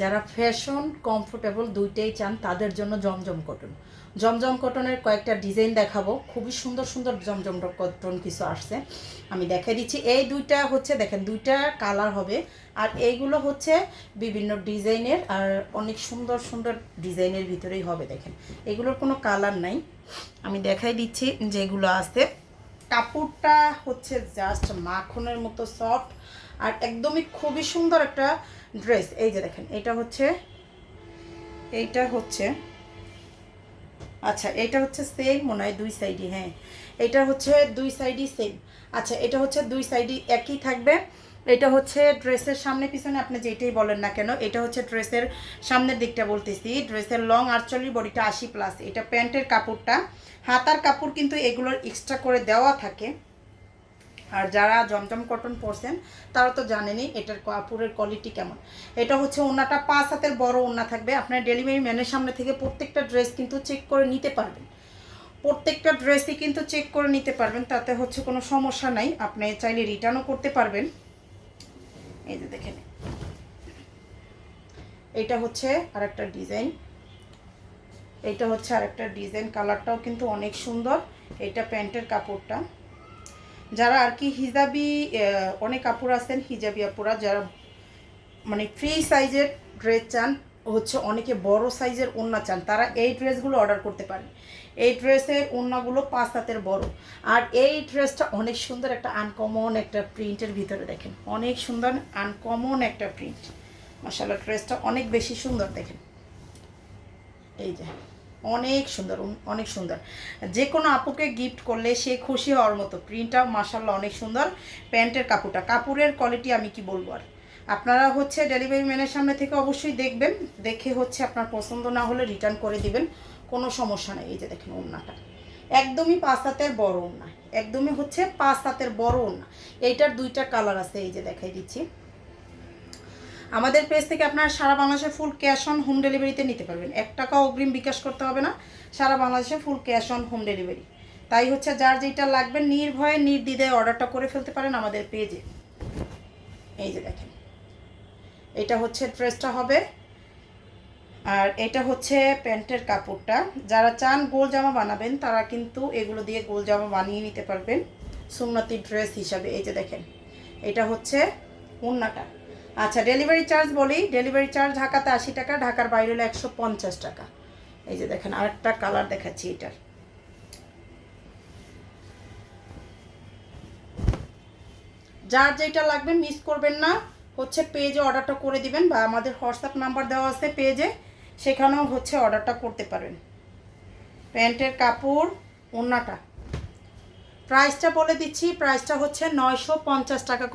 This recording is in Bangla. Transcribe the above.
যারা ফ্যাশন কমফোর্টেবল দুইটাই চান, তাদের জন্য জমজম কটন জমজম কটনের কয়েকটা ডিজাইন দেখাবো। খুবই সুন্দর সুন্দর জমজম কটন কিছু আসছে। আমি দেখাই দিচ্ছি। এই দুইটা হচ্ছে, দেখেন, দুইটা কালার হবে। আর এইগুলো হচ্ছে বিভিন্ন ডিজাইনের আর অনেক সুন্দর সুন্দর ডিজাইনের ভিতরেই হবে, দেখেন। এগুলোর কোনো কালার নাই। আমি দেখাই দিচ্ছি যেগুলো আছে কাপড়টা হচ্ছে জাস্ট মাখনের মতো সফট আর একদমই খুবই সুন্দর একটা ড্রেস এই যে দেখেন, এটা হচ্ছে, এইটা হচ্ছে আচ্ছা এটা হচ্ছে সেম মনে হয় দুই সাইডই হ্যাঁ। এটা হচ্ছে দুই সাইডই সেম আচ্ছা এটা হচ্ছে দুই সাইডই একই থাকবে। এটা হচ্ছে ড্রেসের সামনে পিছনে আপনি যেটাই বলেন না কেন, এটা হচ্ছে ড্রেসের সামনের দিকটা বলতেছি। ড্রেসের লং আটচল্লিশ বডিটা আশি প্লাস এটা প্যান্টের কাপড়টা। হাতার কাপড় কিন্তু এগুলোর এক্সট্রা করে দেওয়া থাকে। আর যারা জমজম কটন পরছেন, তারা তো জানেনই এটার কাপড়ের কোয়ালিটি কেমন। এটা হচ্ছে ওনাটা পাঁচ হাতের বড় ওনা থাকবে। আপনার ডেলিভারি ম্যানের সামনে থেকে প্রত্যেকটা ড্রেস কিন্তু চেক করে নিতে পারবেন। প্রত্যেকটা ড্রেসই কিন্তু চেক করে নিতে পারবেন, তাতে হচ্ছে কোনো সমস্যা নাই। আপনি চাইলে রিটার্নও করতে পারবেন। এই যে দেখেন। এটা হচ্ছে আরেকটা ডিজাইন। এটা হচ্ছে আরেকটা ডিজাইন। কালারটাও কিন্তু অনেক সুন্দর। এটা প্যান্টের কাপড়টা। যারা আর কি হিজাবি অনেক কাপড় আছেন, হিজাবি আপুরা, যারা মানে ফ্রি সাইজের ড্রেস চান হচ্ছে অনেকে বড় সাইজের ওড়না চান, তারা এই ড্রেসগুলো অর্ডার করতে পারেন এই ড্রেসের ওড়নাগুলো পাঁচ হাতের বড়। আর এই ড্রেসটা অনেক সুন্দর একটা আনকমন একটা প্রিন্টের ভিতরে দেখেন, অনেক সুন্দর আনকমন একটা প্রিন্ট মাসাল্লাহ ড্রেসটা অনেক বেশি সুন্দর দেখেন। এই যে, অনেক সুন্দর অনেক সুন্দর। যে কোনো আপুকে গিফট করলে সে খুশি হওয়ার মতো। প্রিন্টটা মাসাল্লাহ অনেক সুন্দর। প্যান্টের কাপড়টা, কাপড়ের কোয়ালিটি আমি কি বলব আর? আপনারা হচ্ছে ডেলিভারি ম্যানের সামনে থেকে অবশ্যই দেখবেন, দেখে হচ্ছে আপনার পছন্দ না হলে রিটার্ন করে দিবেন, কোনো সমস্যা নেই। এই যে দেখেন ওড়নাটা। একদমই পাঁচ হাতের বড় ওড়না। একদমই হচ্ছে পাঁচ হাতের বড় ওড়না। এইটার দুইটা কালার আছে, এই যে দেখাই দিচ্ছি। আমাদের পেজ থেকে আপনারা সারা বাংলাদেশে ফুল ক্যাশ অন হোম ডেলিভারিতে নিতে পারবেন। এক টাকা অগ্রিম বিকাশ করতে হবে না, সারা বাংলাদেশে full cash on home delivery তাই হচ্ছে যার যেটা লাগবে, নির্ভয়ে, নির্দ্বিধায় অর্ডারটা করে ফেলতে পারেন আমাদের পেজে এই যে দেখেন। এটা হচ্ছে ড্রেসটা হবে। আর এটা হচ্ছে প্যান্টের কাপড়টা। যারা চান গোল জামা বানাবেন, তারা কিন্তু এগুলো দিয়ে গোল জামা বানিয়ে নিতে পারবেন। সুন্নতি ড্রেস হিসাবে, এই যে দেখেন। এটা হচ্ছে উন্নাটা আচ্ছা ডেলিভারি চার্জ বলি। ডেলিভারি চার্জ ঢাকাতে আশি টাকা, ঢাকার বাইরে হলো একশো পঞ্চাশ টাকা। এই যে দেখেন, আরেকটা কালার দেখাচ্ছি এটার। যার যেটা লাগবে মিস করবেন না। হচ্ছে পেজে অর্ডারটা করে দিবেন বা আমাদের হোয়াটসঅ্যাপ নাম্বার দেওয়া আছে পেজে সেখানেও হচ্ছে অর্ডারটা করতে পারবেন। প্যান্টের কাপড় ওনাটা প্রাইসটা বলে দিচ্ছি প্রাইসটা হচ্ছে নয়শো পঞ্চাশ টাকা